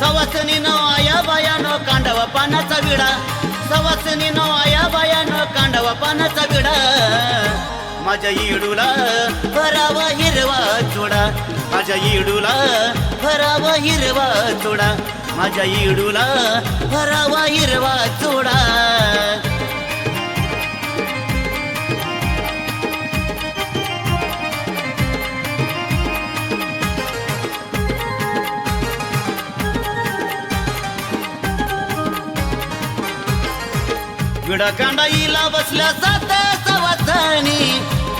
सवासनीनो आया बायानो कांडवा पानाचा विडा. सवासनीनो आया बायानो कांडवा पानाचा विडा. माझ्या इडूला भरावा हिरवा चोडा. माझ्या इडूला भरावा हिरवा चोडा. माझ्या इडूला भरावा हिरवा चोडा. विडाकांडाईला बसल्या जात सवासणी.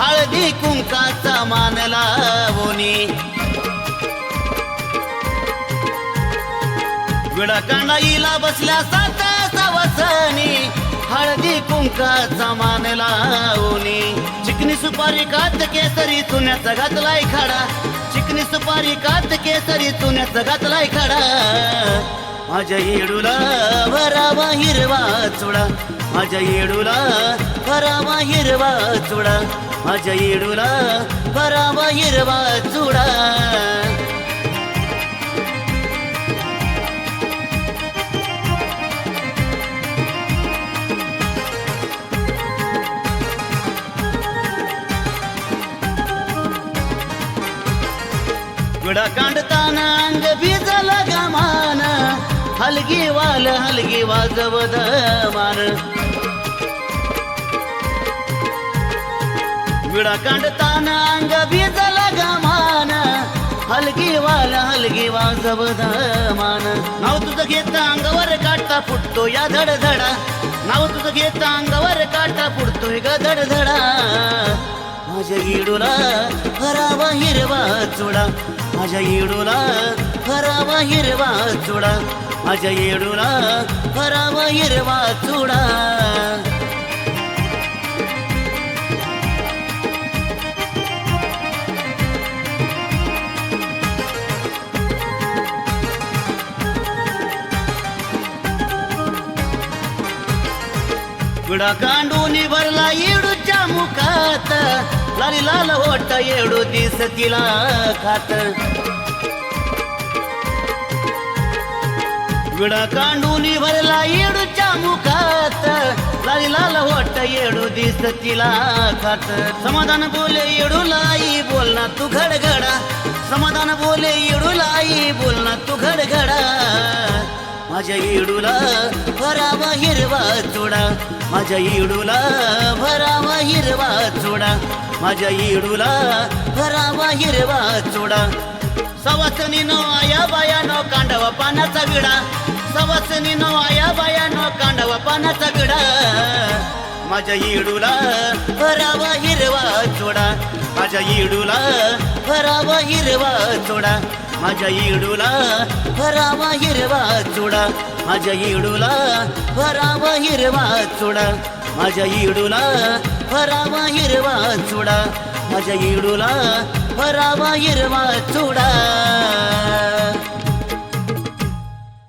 हळदी कुंकाचा मान लावणी विडाकांडाईला बसल्या जात सवासणी. हळदी कुंकाचा मान लावणी चिकनी सुपारी कात केसरी चुन्याचा घातलाय खाडा. चिकनी सुपारी कात केसरी चुन्याचा घातलाय खाडा. माझ्या येडूला भरावा हिरवा चुडा. माझ्या येडूला भरावा हिरवा चुडा. माझ्या येडूला भरावा हिरवा चुडा. विडा कांडताना अंग भिजला गमान. हलगी वाल हलगी वाजवद मान विडा कांडताना अंग भिजला गमान. हलगी वाल हलगी वाजवद मान नाव तुझं घेत अंगावर काटा फुटतो या धडधडा. नाव तुझं घेत अंगावर काटा फुटतोय ग धडधडा. माझ्या इडूला भरावा हिरवा चुडा. माझ्या येडूला भरावा हिरवा चुडा. माझ्या येडूला भरावा हिरवा चुडा. विडा कांडूनी भरला येडूच्या मुखात. लाली लाल होट येडू दिस तिला खात. विडा कांडूनी भरला येडूच्या मुखात. लाली लाल होट येडू दिस तिला खात. समाधान बोले येडू लाई बोलना तू घडघडा. समाधान बोले येडू लाई बोलना तू घडघडा. माझ्या येडूला भरावा हिरवा चुडा माझ्या येडूला भरावा हिरवा चुडा माझ्या येडूला भरावा हिरवा चोडा. सवासनीनो आया बायानो कांडवा पानाचा विडा सवासनीनो आया बायानो कांडवा पानाचा विडा माझ्या येडूला भरावा हिरवा चोडा. माझ्या येडूला भरावा हिरवा चोडा. माझ्या येडूला भरावा हिरवा चोडा. माझ्या येडूला भरावा हिरवा चोडा. माझ्या येडूला भरावा हिरवा चोडा. माझ्या येडूला भरावा हिरवा चोडा.